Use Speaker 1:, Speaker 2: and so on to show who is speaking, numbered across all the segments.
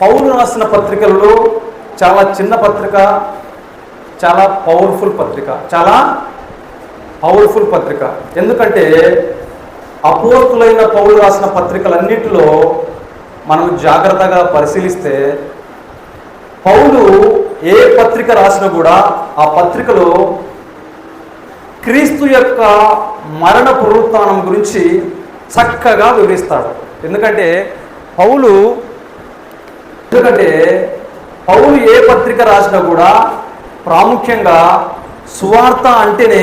Speaker 1: పౌలు రాసిన పత్రికలలో చాలా చిన్న పత్రిక చాలా పవర్ఫుల్ పత్రిక చాలా పవర్ఫుల్ పత్రిక. ఎందుకంటే అపోర్తులైన పౌలు రాసిన పత్రికలన్నింటిలో మనం జాగ్రత్తగా పరిశీలిస్తే పౌలు ఏ పత్రిక రాసినా కూడా ఆ పత్రికలో క్రీస్తు యొక్క మరణ పునరుత్నం గురించి చక్కగా వివరిస్తాడు. ఎందుకంటే పౌలు ఎందుకంటే పౌలు ఏ పత్రిక రాసినా కూడా ప్రాముఖ్యంగా సువార్త అంటేనే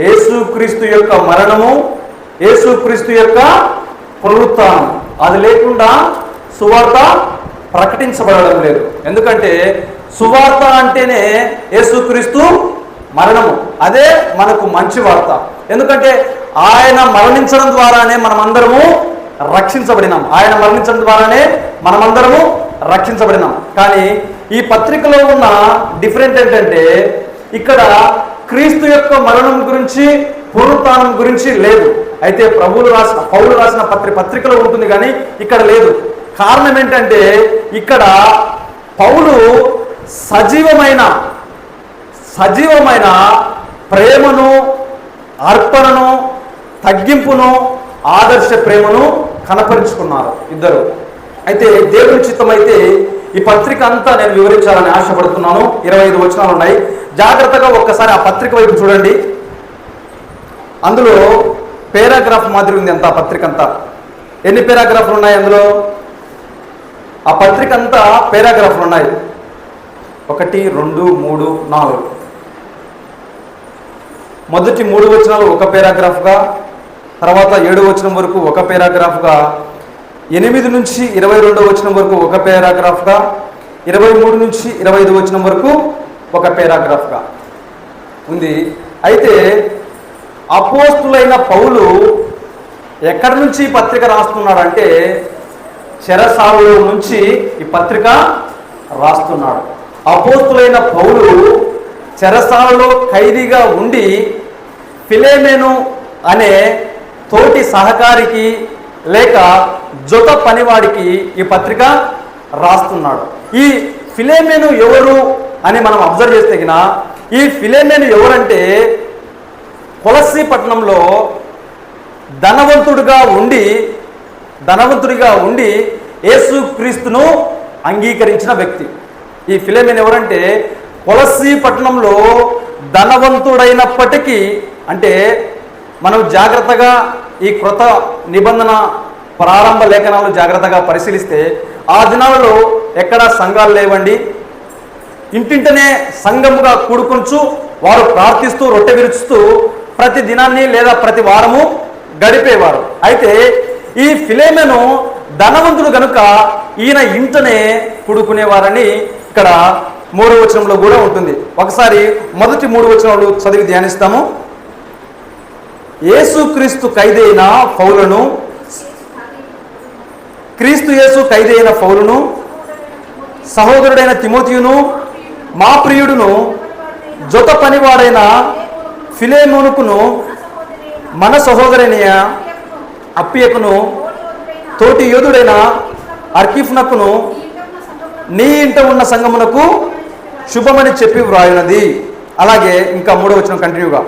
Speaker 1: యేసుక్రీస్తు యొక్క మరణము యేసుక్రీస్తు యొక్క పునరుత్నం అది లేకుండా సువార్త ప్రకటించబడడం లేదు. ఎందుకంటే సువార్త అంటేనే యేసుక్రీస్తు మరణము. అదే మనకు మంచి వార్త. ఎందుకంటే ఆయన మరణించడం ద్వారానే మనమందరము రక్షించబడినాం. ఆయన మరణించడం ద్వారానే మనమందరము రక్షించబడినాం. కానీ ఈ పత్రికలో ఉన్న డిఫరెంట్ ఏంటంటే ఇక్కడ క్రీస్తు యొక్క మరణం గురించి పునరుత్నం గురించి లేదు. అయితే ప్రభువులు రాసిన పౌలు రాసిన పత్రి పత్రికలో ఉంటుంది కానీ ఇక్కడ లేదు. కారణం ఏంటంటే ఇక్కడ పౌలు సజీవమైన సజీవమైన ప్రేమను అర్పణను తగ్గింపును ఆదర్శ ప్రేమను కనపరుచుకున్నారు ఇద్దరు. అయితే దేవుని చిత్తమైతే ఈ పత్రిక అంతా నేను వివరించాలని ఆశపడుతున్నాను. ఇరవై ఐదు వచనాలు ఉన్నాయి. జాగ్రత్తగా ఒక్కసారి ఆ పత్రిక వైపు చూడండి. అందులో పేరాగ్రాఫ్ మాదిరి ఉంది అంత ఆ పత్రిక అంతా. ఎన్ని పేరాగ్రాఫ్లు ఉన్నాయి అందులో? ఆ పత్రిక అంతా పేరాగ్రాఫ్లు ఉన్నాయి. ఒకటి రెండు మూడు నాలుగు. మొదటి మూడు వచనాలు ఒక పేరాగ్రాఫ్గా తర్వాత ఏడు వచనం వరకు ఒక పేరాగ్రాఫ్గా ఎనిమిది నుంచి ఇరవై రెండో వచనం వరకు ఒక పేరాగ్రాఫ్గా ఇరవై మూడు నుంచి ఇరవై ఐదు వచనం వరకు ఒక పేరాగ్రాఫ్గా. ఉంది. అయితే అపోస్తులైన పౌలు ఎక్కడి నుంచి ఈ పత్రిక రాస్తున్నాడంటే చెరసాలలో నుంచి ఈ పత్రిక రాస్తున్నాడు. అపోస్తులైన పౌలు చెరసాలలో ఖైదీగా ఉండి ఫిలేమేను అనే తోటి సహకారికి లేక జొత పనివాడికి ఈ పత్రిక రాస్తున్నాడు. ఈ ఫిలేమేను ఎవరు అని మనం అబ్జర్వ్ చేస్తే గిన ఈ ఫిలేమేను ఎవరంటే కొలసి పట్టణంలో ధనవంతుడిగా ఉండి ధనవంతుడిగా ఉండి యేసుక్రీస్తును అంగీకరించిన వ్యక్తి. ఈ ఫిలేమిన్ ఎవరంటే కొలసి పట్టణంలో ధనవంతుడైనప్పటికీ అంటే మనం జాగ్రత్తగా ఈ క్రొత్త నిబంధన ప్రారంభ లేఖనాలు జాగ్రత్తగా పరిశీలిస్తే ఆ దినాలలో ఎక్కడ సంఘాలు లేవండి. ఇంటింటనే సంఘముగా కూడుకొంచు వారు ప్రార్థిస్తూ రొట్టె విరుచుతూ ప్రతి దినాన్ని లేదా ప్రతి వారము గడిపేవారు. అయితే ఈ ఫిలేమెను ధనవంతుడు గనుక ఈయన ఇంటనే కూడుకునేవారని ఇక్కడ మూడో వచనంలో కూడా ఉంటుంది. ఒకసారి మొదటి మూడు వచనాలు చదివి ధ్యానిస్తాము. యేసుక్రీస్తు ఖైదైన పౌలను క్రీస్తు యేసు ఖైదైన పౌలును సహోదరుడైన తిమోతియును మా ప్రియుడును జొత పనివాడైన ఫిలేమోనుకును మన సహోదరైన అప్పియకును తోటి యోధుడైన అర్కిఫ్నకును నీ ఇంట ఉన్న సంగమునకు శుభమని చెప్పి వ్రాయునది. అలాగే ఇంకా మూడో వచ్చిన కంటిన్యూగా.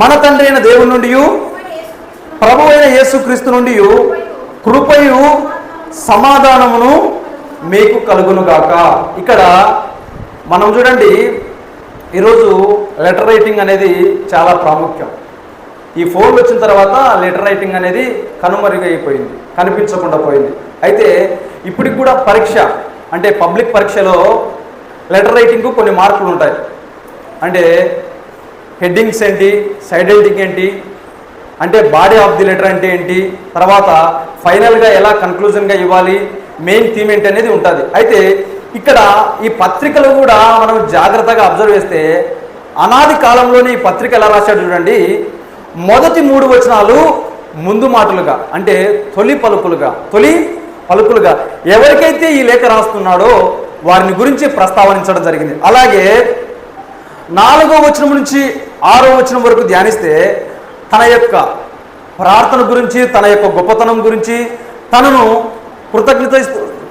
Speaker 1: మన తండ్రి అయిన దేవుని నుండి ప్రభు అయిన యేసుక్రీస్తు నుండి కృపయు సమాధానమును మీకు కలుగునుగాక. ఇక్కడ మనం చూడండి ఈరోజు లెటర్ రైటింగ్ అనేది చాలా ప్రాముఖ్యం. ఈ ఫోన్లు వచ్చిన తర్వాత లెటర్ రైటింగ్ అనేది కనుమరుగైపోయింది కనిపించకుండా పోయింది. అయితే ఇప్పటికి కూడా పరీక్ష అంటే పబ్లిక్ పరీక్షలో లెటర్ రైటింగ్కు కొన్ని మార్కులు ఉంటాయి. అంటే హెడ్డింగ్స్ ఏంటి సైడ్ హెడ్డింగ్ ఏంటి అంటే బాడీ ఆఫ్ ది లెటర్ అంటే ఏంటి తర్వాత ఫైనల్గా ఎలా కన్క్లూజన్గా ఇవ్వాలి? మెయిన్ థీమ్ ఏంటి అనేది ఉంటుంది. అయితే ఇక్కడ ఈ పత్రికలు కూడా మనం జాగ్రత్తగా అబ్జర్వ్ చేస్తే అనాది కాలంలోనే ఈ పత్రిక ఎలా రాశాడు చూడండి. మొదటి మూడు వచనాలు ముందు మాటలుగా అంటే తొలి పలుకులుగా తొలి పలుకులుగా ఎవరికైతే ఈ లేఖ రాస్తున్నాడో వారిని గురించి ప్రస్తావనించడం జరిగింది. అలాగే నాలుగో వచనం నుంచి ఆరో వచనం వరకు ధ్యానిస్తే తన యొక్క ప్రార్థన గురించి తన యొక్క గొప్పతనం గురించి తనను కృతజ్ఞత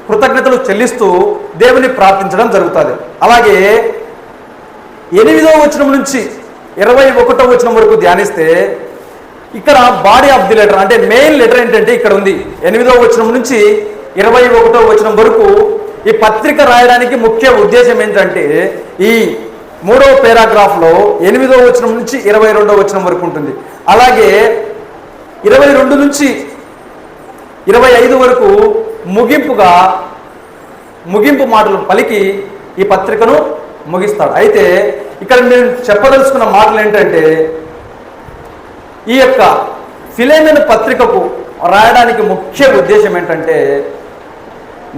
Speaker 1: కృతజ్ఞతలు చెల్లిస్తూ దేవుని ప్రార్థించడం జరుగుతుంది. అలాగే ఎనిమిదో వచనం నుంచి ఇరవై ఒకటో వచనం వరకు ధ్యానిస్తే ఇక్కడ బాడీ ఆఫ్ ది లెటర్ అంటే మెయిన్ లెటర్ ఏంటంటే ఇక్కడ ఉంది. ఎనిమిదో వచనం నుంచి ఇరవై ఒకటో వచనం వరకు ఈ పత్రిక రాయడానికి ముఖ్య ఉద్దేశం ఏంటంటే ఈ మూడవ పేరాగ్రాఫ్లో ఎనిమిదో వచనం నుంచి ఇరవై రెండవ వచనం వరకు ఉంటుంది. అలాగే ఇరవై రెండు నుంచి ఇరవై ఐదు వరకు ముగింపుగా ముగింపు మాటలు పలికి ఈ పత్రికను ముగిస్తాడు. అయితే ఇక్కడ నేను చెప్పదలుచుకున్న మాటలు ఏంటంటే ఈ యొక్క ఫిలేమిన్ పత్రికకు రాయడానికి ముఖ్య ఉద్దేశం ఏంటంటే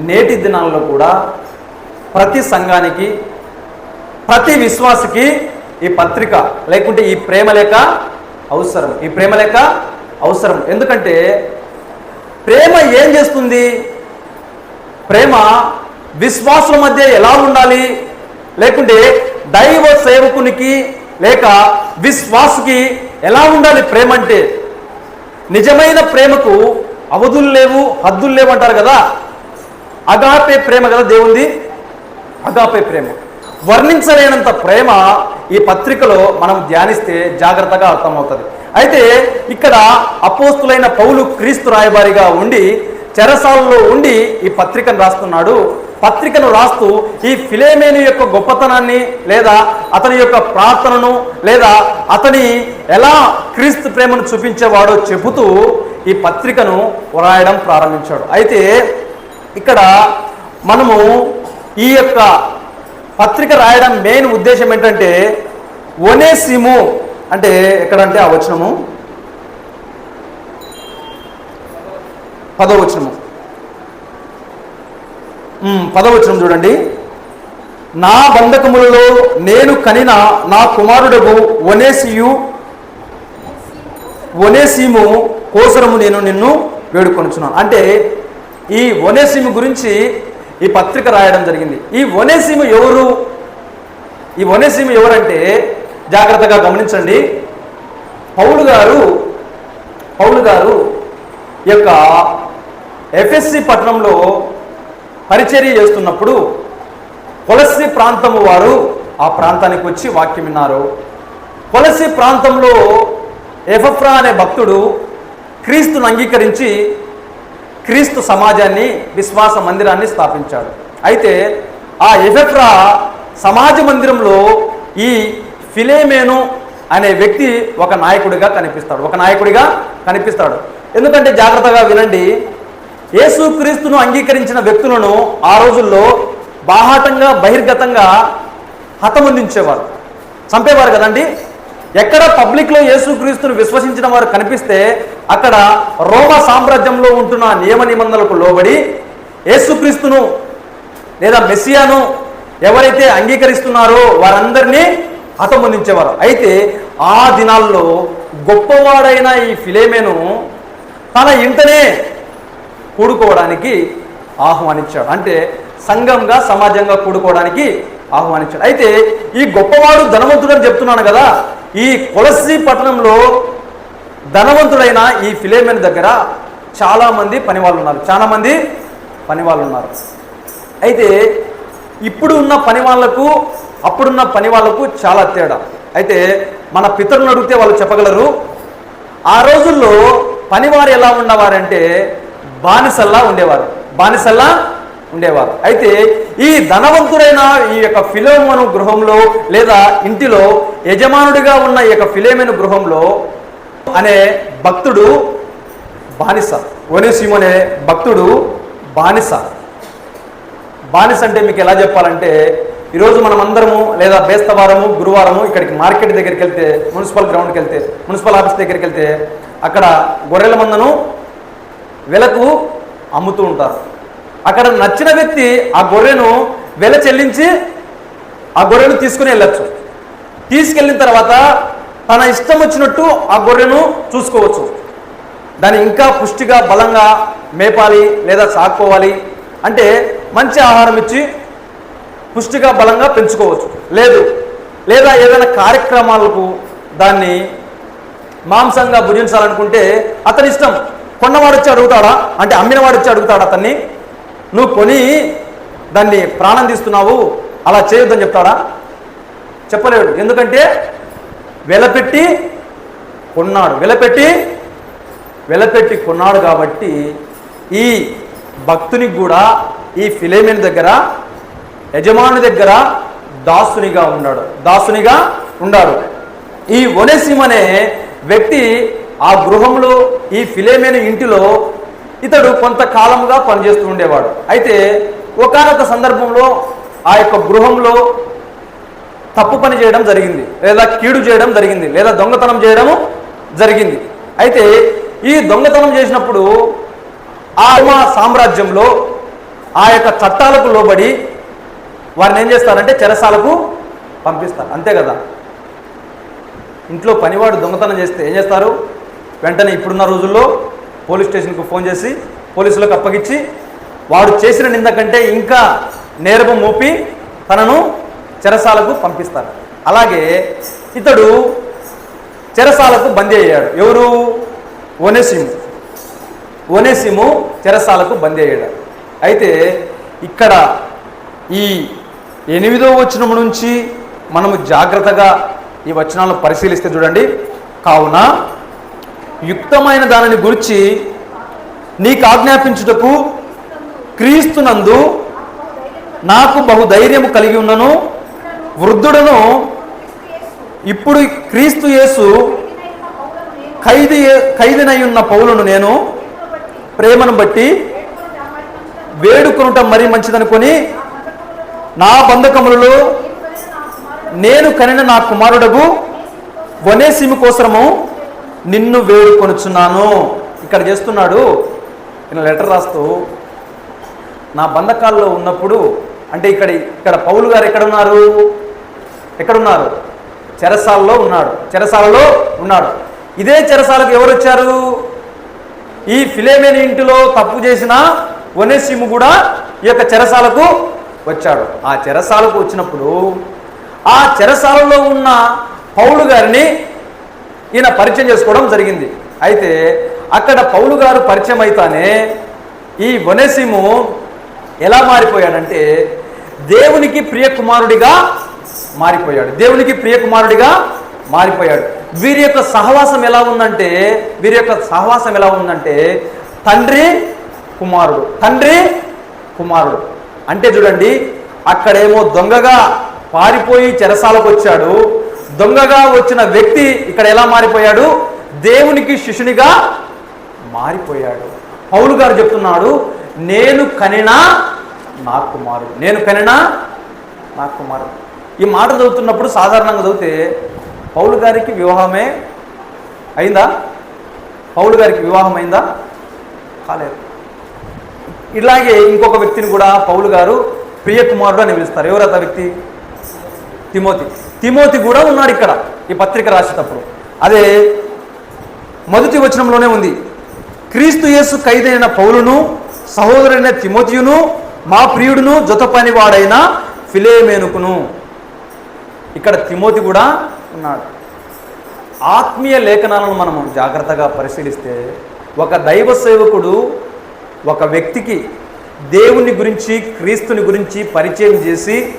Speaker 1: నేటి దినాల్లో కూడా ప్రతి సంఘానికి ప్రతి విశ్వాసికి ఈ పత్రిక లేకుంటే ఈ ప్రేమ లేఖ అవసరం. ఈ ప్రేమ లేఖ అవసరం. ఎందుకంటే ప్రేమ ఏం చేస్తుంది? ప్రేమ విశ్వాసుల మధ్య ఎలా ఉండాలి? లేకుంటే దైవ సేవకునికి లేక విశ్వాసుకి ఎలా ఉండాలి ప్రేమ అంటే? నిజమైన ప్రేమకు అవధులు లేవు హద్దులు లేవు అంటారు కదా? అగాపే ప్రేమ కదా దేవుంది? అగాపే ప్రేమ. వర్ణించలేనంత ప్రేమ ఈ పత్రికలో మనం ధ్యానిస్తే జాగ్రత్తగా అర్థమవుతుంది. అయితే ఇక్కడ అపోస్తులైన పౌలు క్రీస్తు రాయబారిగా ఉండి చెరసాలలో ఉండి ఈ పత్రికను రాస్తున్నాడు. పత్రికను రాస్తూ ఈ ఫిలేమేను యొక్క గొప్పతనాన్ని లేదా అతని యొక్క ప్రార్థనను లేదా అతని ఎలా క్రీస్తు ప్రేమను చూపించేవాడో చెబుతూ ఈ పత్రికను రాయడం ప్రారంభించాడు. అయితే ఇక్కడ మనము ఈ యొక్క పత్రిక రాయడం మెయిన్ ఉద్దేశం ఏంటంటే ఒనేసిము అంటే ఎక్కడంటే ఆ వచనము? పదవచనము. పదవచనం చూడండి. నా బంధకములలో నేను కనిన నా కుమారుడగు ఒనేసియు ఒనేసిము కోసరము నేను నిన్ను వేడుకొనుచున్నాను. అంటే ఈ ఒనేసిము గురించి ఈ పత్రిక రాయడం జరిగింది. ఈ ఒనేసిము ఎవరు? ఈ ఒనేసిము ఎవరంటే జాగ్రత్తగా గమనించండి. పౌలు గారు పౌలు గారు యొక్క ఎఫ్ఎస్సి పట్టణంలో పరిచర్య చేస్తున్నప్పుడు కొలసి ప్రాంతము వారు ఆ ప్రాంతానికి వచ్చి వాక్యం విన్నారు. కొలసి ప్రాంతంలో ఎఫఫ్రా అనే భక్తుడు క్రీస్తును అంగీకరించి క్రీస్తు సమాజాన్ని విశ్వాస మందిరాన్ని స్థాపించాడు. అయితే ఆ ఎఫెఫ్రా సమాజ మందిరంలో ఈ ఫిలేమేను అనే వ్యక్తి ఒక నాయకుడిగా కనిపిస్తాడు. ఒక నాయకుడిగా కనిపిస్తాడు. ఎందుకంటే జాగ్రత్తగా వినండి యేసుక్రీస్తును అంగీకరించిన వ్యక్తులను ఆ రోజుల్లో బాహాటంగా బహిర్గతంగా హతముందించేవారు. చంపేవారు కదండి. ఎక్కడ పబ్లిక్లో యేసుక్రీస్తును విశ్వసించిన వారు కనిపిస్తే అక్కడ రోమ సామ్రాజ్యంలో ఉంటున్న నియమ నిబంధనలకు లోబడి యేసుక్రీస్తును లేదా మెస్సియాను ఎవరైతే అంగీకరిస్తున్నారో వారందరినీ హతముందించేవారు అయితే ఆ దినాల్లో గొప్పవాడైన ఈ ఫిలేమేను తన ఇంటనే కూడుకోవడానికి ఆహ్వానించాడు. అంటే సంఘంగా సమాజంగా కూడుకోవడానికి ఆహ్వానించాడు. అయితే ఈ గొప్పవాడు ధనవంతుడు అని చెప్తున్నాను కదా ఈ కొలసి పట్టణంలో ధనవంతుడైన ఈ ఫిలేమెన్ దగ్గర చాలామంది పనివాళ్ళు ఉన్నారు చాలామంది పనివాళ్ళు ఉన్నారు అయితే ఇప్పుడు ఉన్న పని అప్పుడున్న పని వాళ్ళకు చాలా తేడా. అయితే మన పితరులను అడిగితే వాళ్ళు చెప్పగలరు ఆ రోజుల్లో పనివారు ఎలా ఉన్నవారంటే బానిసల్లా ఉండేవారు. బానిసల్లా ఉండేవారు. అయితే ఈ ధనవంతుడైన ఈ యొక్క ఫిలోమను గృహంలో లేదా ఇంటిలో యజమానుడిగా ఉన్న ఈ యొక్క ఫిలేమెను గృహంలో అనే భక్తుడు బానిస. ఒనేసిము అనే భక్తుడు బానిస. బానిస అంటే మీకు ఎలా చెప్పాలంటే ఈరోజు మనం అందరము లేదా బేస్తవారము గురువారము ఇక్కడికి మార్కెట్ దగ్గరికి వెళ్తే మున్సిపల్ గ్రౌండ్కి వెళ్తే మున్సిపల్ ఆఫీస్ దగ్గరికి వెళ్తే అక్కడ గొర్రెల మందను వెలకు అమ్ముతూ ఉంటారు. అక్కడ నచ్చిన వ్యక్తి ఆ గొర్రెను వెల చెల్లించి ఆ గొర్రెను తీసుకుని వెళ్ళచ్చు. తీసుకెళ్ళిన తర్వాత తన ఇష్టం వచ్చినట్టు ఆ గొర్రెను చూసుకోవచ్చు. దాన్ని ఇంకా పుష్టిగా బలంగా మేపాలి లేదా సాక్కోవాలి. అంటే మంచి ఆహారం ఇచ్చి పుష్టిగా బలంగా పెంచుకోవచ్చు. లేదు. లేదా ఏదైనా కార్యక్రమాలకు దాన్ని మాంసంగా భుజించాలనుకుంటే అతని ఇష్టం. కొన్నవాడు వచ్చి అడుగుతాడా? అంటే అమ్మినవాడు వచ్చి అడుగుతాడా అతన్ని? నువ్వు కొని దాన్ని ప్రాణం తీస్తున్నావు అలా చేయొద్దని చెప్తాడా? చెప్పలేడు. ఎందుకంటే వెలపెట్టి కొన్నాడు. వెలపెట్టి వెలపెట్టి కొన్నాడు కాబట్టి ఈ భక్తునికి కూడా ఈ ఫిలేమిన్ దగ్గర యజమాని దగ్గర దాసునిగా ఉన్నాడు. దాసునిగా ఉన్నాడు ఈ ఒనెసిమ్ అనే వ్యక్తి ఆ గృహంలో ఈ ఫిలేమిన్ ఇంటిలో ఇతడు కొంతకాలంగా పనిచేస్తూ ఉండేవాడు. అయితే ఒకానొక సందర్భంలో ఆ యొక్క గృహంలో తప్పు పని చేయడం జరిగింది. లేదా కీడు చేయడం జరిగింది. లేదా దొంగతనం చేయడం జరిగింది. అయితే ఈ దొంగతనం చేసినప్పుడు ఆ సామ్రాజ్యంలో ఆ యొక్క చట్టాలకు లోబడి వారిని ఏం చేస్తారంటే చెరసాలకు పంపిస్తారు. అంతే కదా? ఇంట్లో పనివాడు దొంగతనం చేస్తే ఏం చేస్తారు? వెంటనే ఇప్పుడున్న రోజుల్లో పోలీస్ స్టేషన్కు ఫోన్ చేసి పోలీసులకు అప్పగించి వాడు చేసిన నింద కంటే ఇంకా నేరపు మోపి తనను చెరసాలకు పంపిస్తారు. అలాగే ఇతడు చెరసాలకు బందీ అయ్యాడు. ఎవరు? ఒనెసిము ఒనెసిము చెరసాలకు బందీ అయ్యాడు. అయితే ఇక్కడ ఈ ఎనిమిదో వచనం నుంచి మనము జాగ్రత్తగా ఈ వచనాలను పరిశీలిస్తే చూడండి. కావున యుక్తమైన దానిని గురించి నీకు ఆజ్ఞాపించుటకు క్రీస్తునందు నాకు బహుధైర్యము కలిగి ఉన్నను. వృద్ధుడను ఇప్పుడు క్రీస్తు యేసు ఖైదీ ఖైదీనై ఉన్న పౌలను నేను ప్రేమను బట్టి వేడుకొనుట మరీ మంచిదనుకొని నా బంధకములలో నేను కనిన నా కుమారుడగు వనేసిమి కోసము నిన్ను వేడుకొనుచున్నాను. ఇక్కడ చేస్తున్నాడు ఈయన లెటర్ రాస్తూ నా బంధకాల్లో ఉన్నప్పుడు అంటే ఇక్కడ ఇక్కడ పౌలు గారు ఎక్కడున్నారు? ఎక్కడున్నారు? చెరసాలలో ఉన్నాడు. చెరసాలలో ఉన్నాడు. ఇదే చెరసాలకు ఎవరు వచ్చారు? ఈ ఫిలేమేని ఇంటిలో తప్పు చేసిన వనేసిము కూడా ఈ యొక్క చెరసాలకు వచ్చాడు. ఆ చెరసాలకు వచ్చినప్పుడు ఆ చెరసాలలో ఉన్న పౌలు గారిని ఈయన పరిచయం చేసుకోవడం జరిగింది. అయితే అక్కడ పౌలు గారు పరిచయం అయితానే ఈ వనసిము ఎలా మారిపోయాడంటే దేవునికి ప్రియకుమారుడిగా మారిపోయాడు. దేవునికి ప్రియకుమారుడిగా మారిపోయాడు. వీరి యొక్క సహవాసం ఎలా ఉందంటే వీరి యొక్క సహవాసం ఎలా ఉందంటే తండ్రి కుమారుడు తండ్రి కుమారుడు. అంటే చూడండి అక్కడేమో దొంగగా పారిపోయి చెరసాలకు వచ్చాడు. దొంగగా వచ్చిన వ్యక్తి ఇక్కడ ఎలా మారిపోయాడు? దేవునికి శిష్యునిగా మారిపోయాడు. పౌలు గారు చెప్తున్నాడు నేను కనినా నా కుమారుడు. నేను కనినా నా కుమారుడు. ఈ మాట చదువుతున్నప్పుడు సాధారణంగా చదివితే పౌలు గారికి వివాహమే అయిందా? పౌలు గారికి వివాహం అయిందా? కాలేదు. ఇలాగే ఇంకొక వ్యక్తిని కూడా పౌలు గారు ప్రియకుమారుడు అని పిలుస్తారు. ఎవరత వ్యక్తి? తిమోతి. తిమోతి కూడా ఉన్నాడు ఇక్కడ ఈ పత్రిక రాసేటప్పుడు. అదే మొదటి వచనంలోనే ఉంది. క్రీస్తు యేసు ఖైదైన పౌలును సహోదరుడైన తిమోతియును మా ప్రియుడును జొత పనివాడైన ఫిలేమేనుకును. ఇక్కడ తిమోతి కూడా ఉన్నాడు. ఆత్మీయ లేఖనాలను మనం జాగ్రత్తగా పరిశీలిస్తే ఒక దైవ సేవకుడు ఒక వ్యక్తికి దేవుని గురించి క్రీస్తుని గురించి పరిచయం చేసి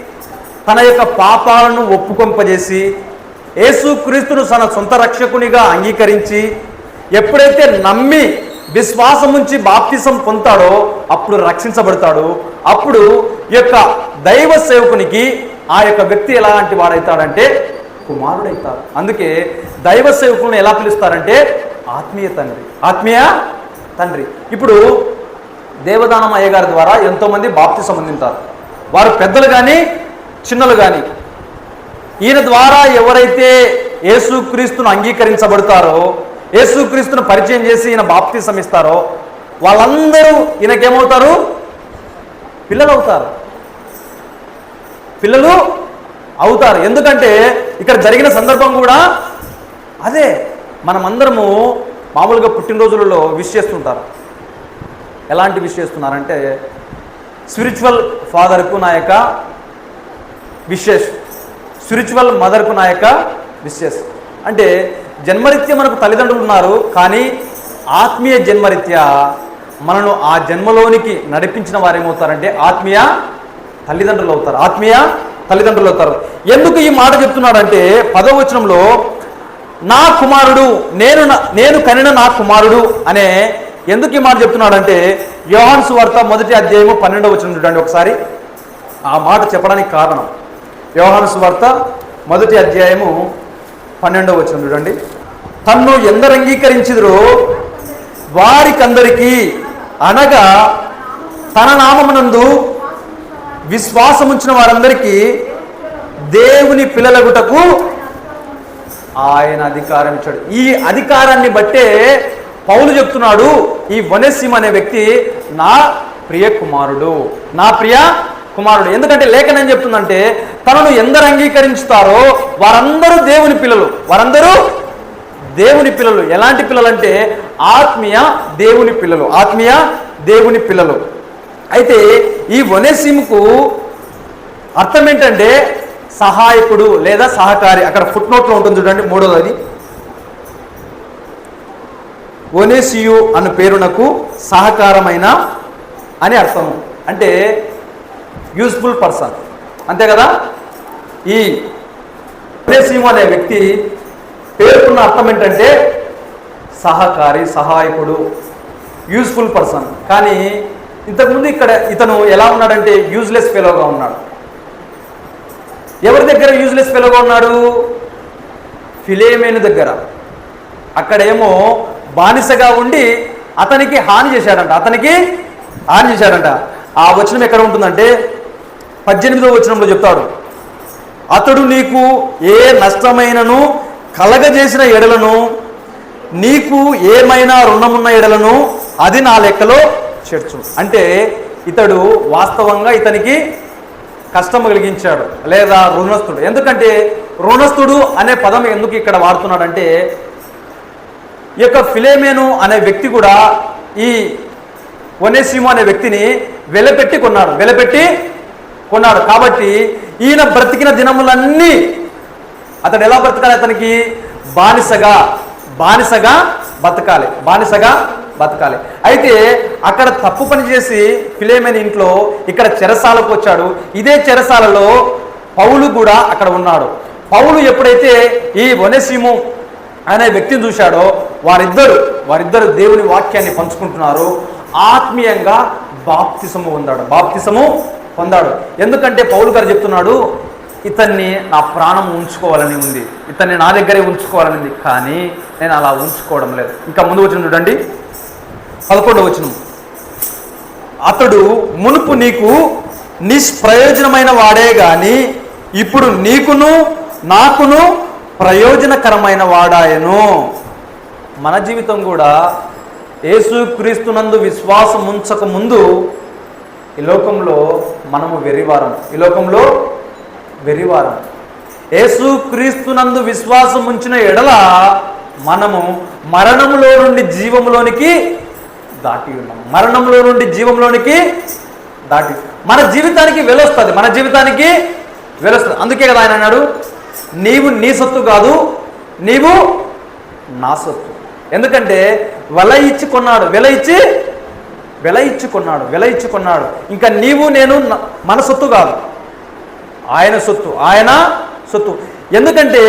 Speaker 1: తన యొక్క పాపాలను ఒప్పుకొంపజేసి యేసు క్రీస్తును తన సొంత రక్షకునిగా అంగీకరించి ఎప్పుడైతే నమ్మి విశ్వాసం ఉంచి బాప్తిసం పొందుతాడో అప్పుడు రక్షించబడతాడు. అప్పుడు ఈ యొక్క దైవ సేవకునికి ఆ యొక్క వ్యక్తి ఎలాంటి వాడైతాడంటే కుమారుడైతాడు. అందుకే దైవ సేవకులను ఎలా పిలుస్తారంటే ఆత్మీయ తండ్రి. ఆత్మీయ తండ్రి. ఇప్పుడు దేవదానం అయ్యగారి ద్వారా ఎంతోమంది బాప్తి సంబంధింటారు వారు పెద్దలు కానీ చిన్నలు కానీ ఈయన ద్వారా ఎవరైతే యేసుక్రీస్తును అంగీకరించబడతారో యేసుక్రీస్తును పరిచయం చేసి ఈయన బాప్తి సమిస్తారో వాళ్ళందరూ ఈయనకేమవుతారు? పిల్లలు అవుతారు పిల్లలు అవుతారు. ఎందుకంటే ఇక్కడ జరిగిన సందర్భం కూడా అదే. మనమందరము మామూలుగా పుట్టినరోజులలో విష్ చేస్తుంటారు. ఎలాంటి విష్ చేస్తున్నారంటే స్పిరిచువల్ ఫాదర్కు నా యొక్క విషెస్ స్పిరిచువల్ మదర్కు నా యొక్క విషెస్ అంటే జన్మరీత్యా మనకు తల్లిదండ్రులు ఉన్నారు కానీ ఆత్మీయ జన్మరీత్యా మనను ఆ జన్మలోనికి నడిపించిన వారు ఏమవుతారంటే ఆత్మీయ తల్లిదండ్రులు అవుతారు. ఆత్మీయ తల్లిదండ్రులు అవుతారు. ఎందుకు ఈ మాట చెప్తున్నాడంటే పదవచనంలో నా కుమారుడు నేను నేను కనిన నా కుమారుడు అనే ఎందుకు ఈ మాట చెప్తున్నాడంటే యోహాన్ వార్త మొదటి అధ్యాయము పన్నెండవ వచ్చిన చూడండి ఒకసారి. ఆ మాట చెప్పడానికి కారణం. యోహాను వార్త మొదటి అధ్యాయము పన్నెండవ వచ్చిన చూడండి. తన్ను ఎందరు అంగీకరించిదరో వారికందరికీ అనగా తన నామమునందు విశ్వాసముంచిన వారందరికీ దేవుని పిల్లలగుటకు ఆయన అధికారం ఇచ్చాడు ఈ అధికారాన్ని బట్టే పౌలు చెప్తున్నాడు ఈ వనసిం అనే వ్యక్తి నా ప్రియ కుమారుడు నా ప్రియ కుమారుడు. ఎందుకంటే లేఖనం ఏం చెప్తుందంటే తనను ఎందరు అంగీకరించుతారో వారందరూ దేవుని పిల్లలు. వారందరూ దేవుని పిల్లలు. ఎలాంటి పిల్లలు అంటే ఆత్మీయ దేవుని పిల్లలు. ఆత్మీయ దేవుని పిల్లలు. అయితే ఈ వనసిముకు అర్థం ఏంటంటే సహాయకుడు లేదా సహకారి. అక్కడ ఫుట్ నోట్లో ఉంటుంది చూడండి మూడోది. ఒనేసియు అన్న పేరునకు సహకారమైన అని అర్థం. అంటే యూస్ఫుల్ పర్సన్ అంతే కదా? ఈ ఒనేసియు అనే వ్యక్తి పేరుకున్న అర్థం ఏంటంటే సహకారి సహాయకుడు యూస్ఫుల్ పర్సన్ కానీ ఇంతకుముందు ఇక్కడ ఇతను ఎలా ఉన్నాడంటే యూజ్లెస్ ఫెలోగా ఉన్నాడు. ఎవరి దగ్గర యూజ్లెస్ ఫెలోగా ఉన్నాడు? ఫిలేమేను దగ్గర. అక్కడేమో బానిసగా ఉండి అతనికి హాని చేశాడంట. అతనికి హాని చేశాడంట. ఆ వచనం ఎక్కడ ఉంటుందంటే పద్దెనిమిదో వచనంలో చెప్తాడు. అతడు నీకు ఏ నష్టమైనను కలగజేసిన ఎడలను నీకు ఏమైనా రుణమున్న ఎడలను అది నా లెక్కలో చేర్చు. అంటే ఇతడు వాస్తవంగా ఇతనికి కష్టం కలిగించాడు లేదా రుణస్థుడు. ఎందుకంటే రుణస్థుడు అనే పదం ఎందుకు ఇక్కడ వాడుతున్నాడంటే ఈ యొక్క ఫిలేమేను అనే వ్యక్తి కూడా ఈ ఒనేసిమో అనే వ్యక్తిని వెలపెట్టి కొన్నాడు. వెలపెట్టి కొన్నాడు. కాబట్టి ఈయన బ్రతికిన దినములన్నీ అతడు ఎలా బ్రతకాలి? అతనికి బానిసగా బానిసగా బతకాలి. బానిసగా బతకాలి. అయితే అక్కడ తప్పు పని చేసి ఫిలేమెన్ ఇంట్లో ఇక్కడ చెరసాలకు వచ్చాడు. ఇదే చెరసాలలో పౌలు కూడా అక్కడ ఉన్నాడు. పౌలు ఎప్పుడైతే ఈ వనసీము అనే వ్యక్తిని చూశాడో వారిద్దరు వారిద్దరు దేవుని వాక్యాన్ని పంచుకుంటున్నారు. ఆత్మీయంగా బాప్తిసము పొందాడు. బాప్తిసము పొందాడు. ఎందుకంటే పౌలు గారు చెప్తున్నాడు ఇతన్ని నా ప్రాణం ఉంచుకోవాలని ఉంది. ఇతన్ని నా దగ్గరే ఉంచుకోవాలని ఉంది. కానీ నేను అలా ఉంచుకోవడం లేదు. ఇంకా ముందు వచ్చిన చూడండి. పదకొండవ వచ్చిన అతడు మునుపు నీకు నిష్ప్రయోజనమైన వాడే కానీ ఇప్పుడు నీకును నాకును ప్రయోజనకరమైన వాడాయను. మన జీవితం కూడా యేసుక్రీస్తునందు విశ్వాసం ఉంచక ముందు ఈ లోకంలో మనము వెర్రివారం. ఈ లోకంలో వెర్రివారం. యేసుక్రీస్తునందు విశ్వాసం ఉంచిన ఎడల మనము మరణములో నుండి జీవములోనికి దాటి ఉన్నాం. మరణంలో నుండి జీవంలోనికి దాటి మన జీవితానికి వెలొస్తుంది. మన జీవితానికి వెలొస్తుంది. అందుకే కదా ఆయన అన్నాడు నీవు నీ సొత్తు కాదు నీవు నా సొత్తు. ఎందుకంటే వెల ఇచ్చి కొన్నాడు వెల ఇచ్చి వెల ఇచ్చి కొన్నాడు వెల ఇచ్చి కొన్నాడు. ఇంకా నీవు నేను మన సొత్తు కాదు. ఆయన సొత్తు ఆయన సొత్తు. ఎందుకంటే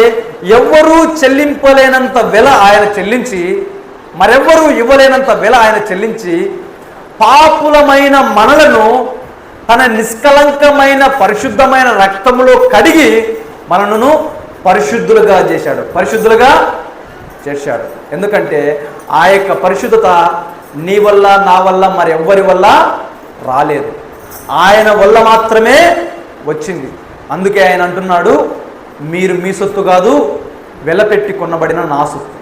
Speaker 1: ఎవ్వరూ చెల్లింపలేనంత వెల ఆయన చెల్లించి మరెవ్వరూ ఇవ్వలేనంత వెల ఆయన చెల్లించి పాపులమైన మనలను తన నిష్కలంకమైన పరిశుద్ధమైన రక్తములో కడిగి మనను పరిశుద్ధులుగా చేశాడు. పరిశుద్ధులుగా చేశాడు. ఎందుకంటే ఆ యొక్క పరిశుద్ధత నీ వల్ల నా వల్ల మరి ఎవ్వరి వల్ల రాలేదు. ఆయన వల్ల మాత్రమే వచ్చింది. అందుకే ఆయన అంటున్నాడు మీరు మీ సొత్తు కాదు వెలపెట్టి కొనబడిన నా సొత్తు.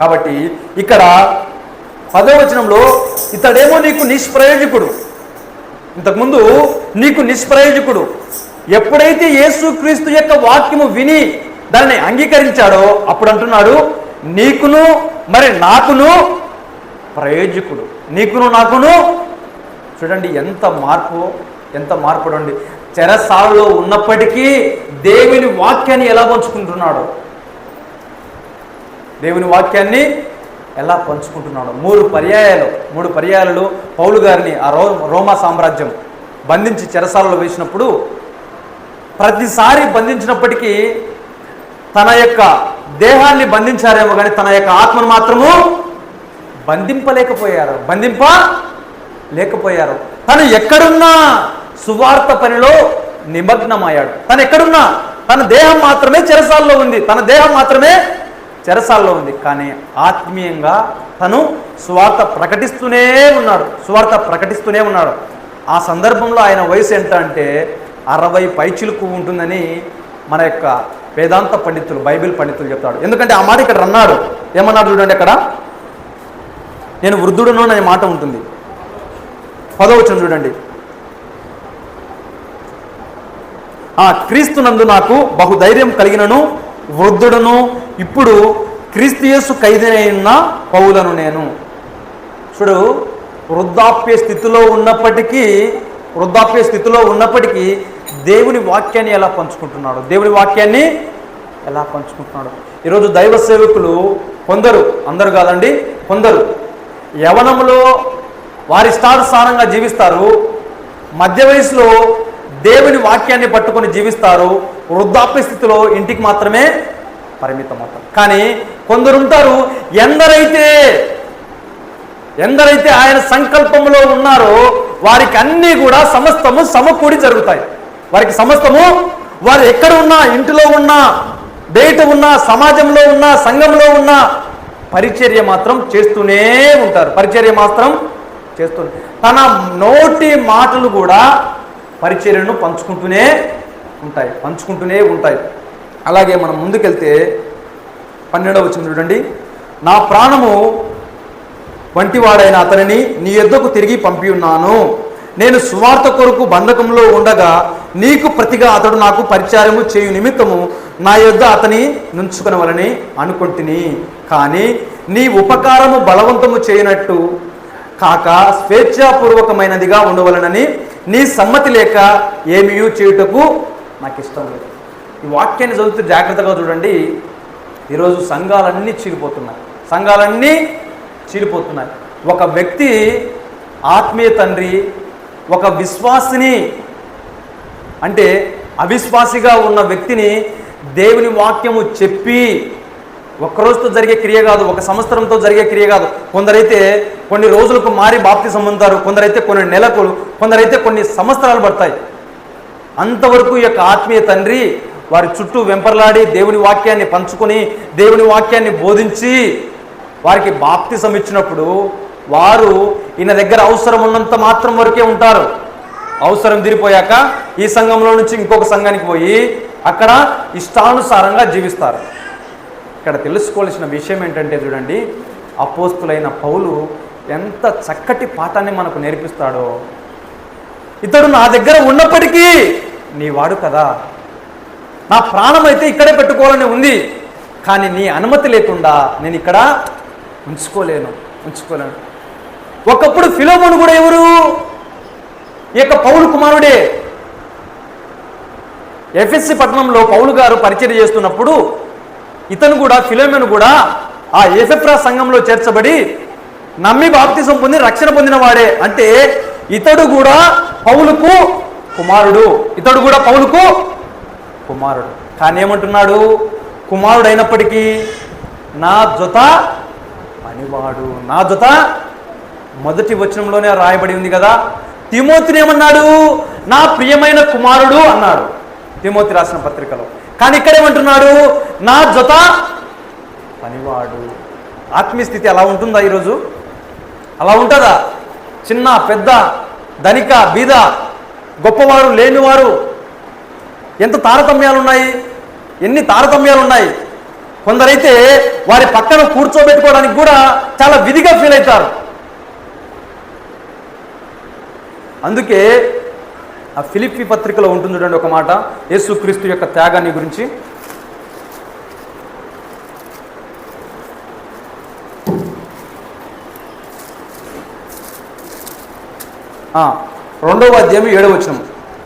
Speaker 1: కాబట్టి ఇక్కడ పదవచనంలో ఇతడేమో నీకు నిష్ప్రయోజకుడు. ఇంతకుముందు నీకు నిష్ప్రయోజకుడు. ఎప్పుడైతే యేసుక్రీస్తు యొక్క వాక్యము విని దానిని అంగీకరించాడో అప్పుడు అంటున్నాడు నీకును మరి నాకును ప్రయోజకుడు. నీకును నాకును చూడండి ఎంత మార్పు ఎంత మార్పు అండి చెరసాలలో ఉన్నప్పటికీ దేవుని వాక్యాన్ని ఎలా పంచుకుంటున్నాడు? దేవుని వాక్యాన్ని ఎలా పంచుకుంటున్నాడు? మూడు పర్యాయాలు మూడు పర్యాయాలు పౌలు గారిని ఆ రో రోమా సామ్రాజ్యం బంధించి చెరసాలలో వేసినప్పుడు ప్రతిసారి బంధించినప్పటికీ తన యొక్క దేహాన్ని బంధించారేమో కానీ తన యొక్క ఆత్మను మాత్రము బంధింపలేకపోయారు. బంధింప లేకపోయారు తను ఎక్కడున్నా సువార్త పనిలో నిమగ్నమయ్యాడు. తను ఎక్కడున్నా తన దేహం మాత్రమే చెరసాల్లో ఉంది. తన దేహం మాత్రమే చెరసాల్లో ఉంది. కానీ ఆత్మీయంగా తను స్వార్థ ప్రకటిస్తూనే ఉన్నాడు. స్వార్థ ప్రకటిస్తూనే ఉన్నాడు. ఆ సందర్భంలో ఆయన వయసు ఎంత అంటే అరవై పైచిలుకు ఉంటుందని మన యొక్క వేదాంత పండితులు బైబిల్ పండితులు చెప్తాడు. ఎందుకంటే ఆ మాట ఇక్కడ అన్నాడు ఏమన్నాడు చూడండి అక్కడ? నేను వృద్ధుడును అనే మాట ఉంటుంది. పదవచనం చూడండి. ఆ క్రీస్తునందు నాకు బహుధైర్యం కలిగినను వృద్ధుడును ఇప్పుడు క్రీస్తియస్సు ఖైదైన పౌలను నేను. చూడు వృద్ధాప్య స్థితిలో ఉన్నప్పటికీ వృద్ధాప్య స్థితిలో ఉన్నప్పటికీ దేవుని వాక్యాన్ని ఎలా పంచుకుంటున్నాడు? దేవుని వాక్యాన్ని ఎలా పంచుకుంటున్నాడు? ఈరోజు దైవ సేవకులు కొందరు అందరు కాదండి కొందరు యవనములో వారి ఇష్టానుసారంగా జీవిస్తారు మధ్య వయసులో దేవుని వాక్యాన్ని పట్టుకొని జీవిస్తారు వృద్ధాప్య స్థితిలో ఇంటికి మాత్రమే పరిమితం అవుతారు కానీ కొందరు ఉంటారు ఎందరైతే ఎందరైతే ఆయన సంకల్పంలో ఉన్నారో వారికి అన్నీ కూడా సమస్తము సమకూడి జరుగుతాయి. వారికి సమస్తము వారు ఎక్కడ ఉన్నా ఇంటిలో ఉన్నా బయట ఉన్నా సమాజంలో ఉన్నా సంఘంలో ఉన్నా పరిచర్య మాత్రం చేస్తూనే ఉంటారు. పరిచర్య మాత్రం చేస్తూనే. తన నోటి మాటలు కూడా పరిచర్యను పంచుకుంటూనే ఉంటాయి. పంచుకుంటూనే ఉంటాయి. అలాగే మనం ముందుకెళ్తే పన్నెండవ వచ్చింది చూడండి. నా ప్రాణము వంటివాడైన అతనిని నీ ఎద్దకు తిరిగి పంపి ఉన్నాను. నేను సువార్త కొరకు బంధకంలో ఉండగా నీకు ప్రతిగా అతడు నాకు పరిచారము చేయు నిమిత్తము నా యొద్ద అతని నుంచుకునవలని అనుకుంటుని. కానీ నీ ఉపకారము బలవంతము చేయనట్టు కాక స్వేచ్ఛాపూర్వకమైనదిగా ఉండవలనని నీ సమ్మతి లేక ఏమీ చేయుటకు నాకు ఇష్టం లేదు. ఈ వాక్యాన్ని చదువుతూ జాగ్రత్తగా చూడండి. ఈరోజు సంఘాలన్నీ చీలిపోతున్నాయి. సంఘాలన్నీ చీలిపోతున్నాయి. ఒక వ్యక్తి ఆత్మీయ తండ్రి ఒక విశ్వాసిని అంటే అవిశ్వాసిగా ఉన్న వ్యక్తిని దేవుని వాక్యము చెప్పి ఒక్క రోజుతో జరిగే క్రియ కాదు ఒక సంవత్సరంతో జరిగే క్రియ కాదు. కొందరైతే కొన్ని రోజులకు మారి బాప్తి సంబంధారు కొందరైతే కొన్ని నెలకు కొందరైతే కొన్ని సంవత్సరాలు పడతాయి. అంతవరకు ఈ యొక్క ఆత్మీయ తండ్రి వారి చుట్టూ వెంపర్లాడి దేవుని వాక్యాన్ని పంచుకొని దేవుని వాక్యాన్ని బోధించి వారికి బాప్తిసం ఇచ్చినప్పుడు వారు ఈయన దగ్గర అవసరం ఉన్నంత మాత్రం వరకే ఉంటారు. అవసరం తీరిపోయాక ఈ సంఘంలో నుంచి ఇంకొక సంఘానికి పోయి అక్కడ ఇష్టానుసారంగా జీవిస్తారు. ఇక్కడ తెలుసుకోవాల్సిన విషయం ఏంటంటే చూడండి అపోస్తులైన పౌలు ఎంత చక్కటి పాఠాన్ని మనకు నేర్పిస్తాడో. ఇతడు నా దగ్గర ఉన్నప్పటికీ నీ వాడు కదా. నా ప్రాణం అయితే ఇక్కడే పెట్టుకోవాలని ఉంది కానీ నీ అనుమతి లేకుండా నేను ఇక్కడ ఉంచుకోలేను ఉంచుకోలేను. ఒకప్పుడు ఫిలోమోను కూడా ఎవరు? ఈ యొక్క పౌలు కుమారుడే. ఎఫ్ఎస్సి పట్టణంలో పౌలు గారు పరిచయం చేస్తున్నప్పుడు ఇతను కూడా ఫిలోమెను కూడా ఆ ఏసెఫ్రా సంఘంలో చేర్చబడి నమ్మి బాప్తిజం పొంది రక్షణ పొందిన వాడే. అంటే ఇతడు కూడా పౌలుకు కుమారుడు. ఇతడు కూడా పౌలుకు కుమారుడు. కానీ ఏమంటున్నాడు? కుమారుడు అయినప్పటికీ నా జొత పనివాడు. నా జొత మొదటి వచనంలోనే రాయబడి ఉంది కదా. తిమోతిని ఏమన్నాడు? నా ప్రియమైన కుమారుడు అన్నాడు. తిమోతి రాసిన పత్రికలో. కానీ ఇక్కడ ఏమంటున్నాడు? నా జత పనివాడు. ఆత్మీయస్థితి అలా ఉంటుందా ఈరోజు? అలా ఉంటుందా? చిన్న పెద్ద ధనిక బీద గొప్పవారు లేనివారు. ఎంత తారతమ్యాలు ఉన్నాయి ఎన్ని తారతమ్యాలు ఉన్నాయి కొందరైతే వారి పక్కన కూర్చోబెట్టుకోవడానికి కూడా చాలా విధిగా ఫీల్ అవుతారు. అందుకే ఆ ఫిలిప్పి పత్రికలో ఉంటుంది చూడండి ఒక మాట యేసుక్రీస్తు యొక్క త్యాగాన్ని గురించి. రెండవ అధ్యాయం ఏడవ వచ్చిన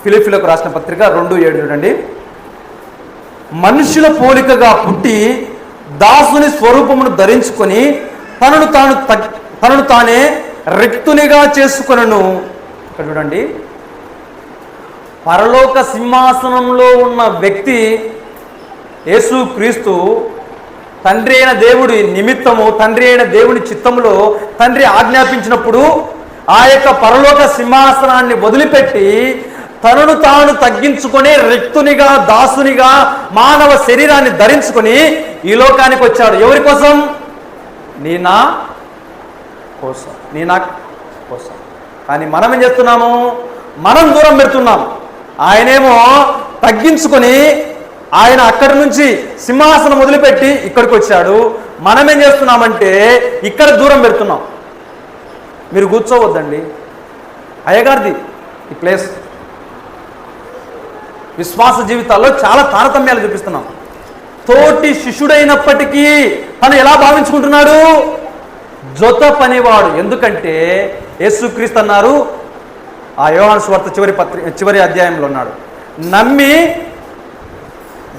Speaker 1: ఫిలిపిలకు రాసిన పత్రిక రెండు ఏడు చూడండి. మనుషుల పోలికగా పుట్టి దాసుని స్వరూపమును ధరించుకొని తనను తాను తనను తానే రెక్తునిగా చేసుకునను. ఇక్కడ చూడండి. పరలోక సింహాసనంలో ఉన్న వ్యక్తి యేసు క్రీస్తు తండ్రి అయిన దేవుడి నిమిత్తము తండ్రి అయిన దేవుని చిత్తంలో తండ్రి ఆజ్ఞాపించినప్పుడు ఆ యొక్క పరలోక సింహాసనాన్ని వదిలిపెట్టి తనను తాను తగ్గించుకొని రిక్తునిగా దాసునిగా మానవ శరీరాన్ని ధరించుకొని ఈ లోకానికి వచ్చాడు. ఎవరి కోసం? నీ నా కోసం. నీ నా కోసం. కానీ మనం ఏం చేస్తున్నాము? మనం దూరం పెడుతున్నాం. ఆయనేమో తగ్గించుకొని ఆయన అక్కడి నుంచి సింహాసనం వదిలిపెట్టి ఇక్కడికి వచ్చాడు. మనం ఏం చేస్తున్నామంటే ఇక్కడ దూరం పెడుతున్నాం. మీరు కూర్చోవద్దండి. అయ్యగారిది ఈ ప్లేస్. విశ్వాస జీవితాల్లో చాలా తారతమ్యాలు చూపిస్తున్నాం. తోటి శిష్యుడైనప్పటికీ తను ఎలా భావించుకుంటున్నాడు? జొత పనివాడు. ఎందుకంటే యేసుక్రీస్తు అన్నారు. ఆ యోహాను స్వార్త చివరి పత్రి చివరి అధ్యాయంలో ఉన్నాడు. నమ్మి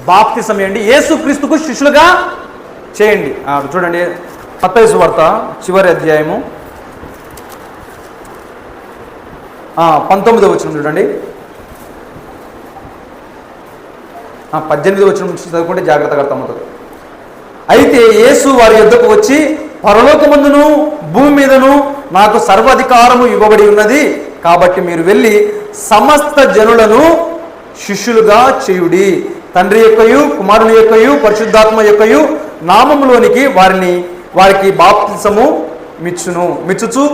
Speaker 1: బాప్తిసం చేయండి యేసుక్రీస్తుకు శిష్యులుగా చేయండి. చూడండి మత్తయి సువార్త చివరి అధ్యాయము. పంతొమ్మిది పంతొమ్మిదో వచ్చిన చూడండి. పద్దెనిమిది వచ్చిన నుంచి చదువుకుంటే జాగ్రత్తగా అర్థమవుతుంది. అయితే యేసు వారి యుద్ధకు వచ్చి పరలోకమందును భూమి మీదను నాకు సర్వాధికారము ఇవ్వబడి ఉన్నది. కాబట్టి మీరు వెళ్ళి సమస్త జనులను శిష్యులుగా చేయుడి. తండ్రి యొక్కయు కుమారుని యొక్కయు పరిశుద్ధాత్మ యొక్కయు నామములోనికి వారిని వారికి బాప్తిసము మిచ్చును మిచ్చుచు.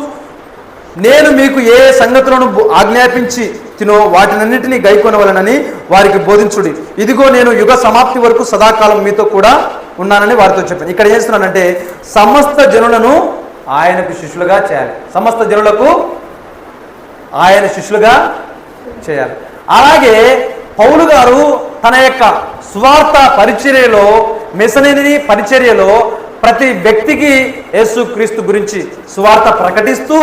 Speaker 1: నేను మీకు ఏ సంగతులను ఆజ్ఞాపించి తినో వాటినన్నింటినీ గైకొనవలనని వారికి బోధించుడి. ఇదిగో నేను యుగ సమాప్తి వరకు సదాకాలం మీతో కూడా ఉన్నానని వారితో చెప్పాను. ఇక్కడ చేస్తున్నానంటే సమస్త జనులను ఆయనకు శిష్యులుగా చేయాలి. సమస్త జనులకు ఆయన శిష్యులుగా చేయాలి. అలాగే పౌలు గారు తన యొక్క స్వార్థ పరిచర్యలో మిషనరీ పరిచర్యలో ప్రతి వ్యక్తికి యేసుక్రీస్తు గురించి స్వార్థ ప్రకటిస్తూ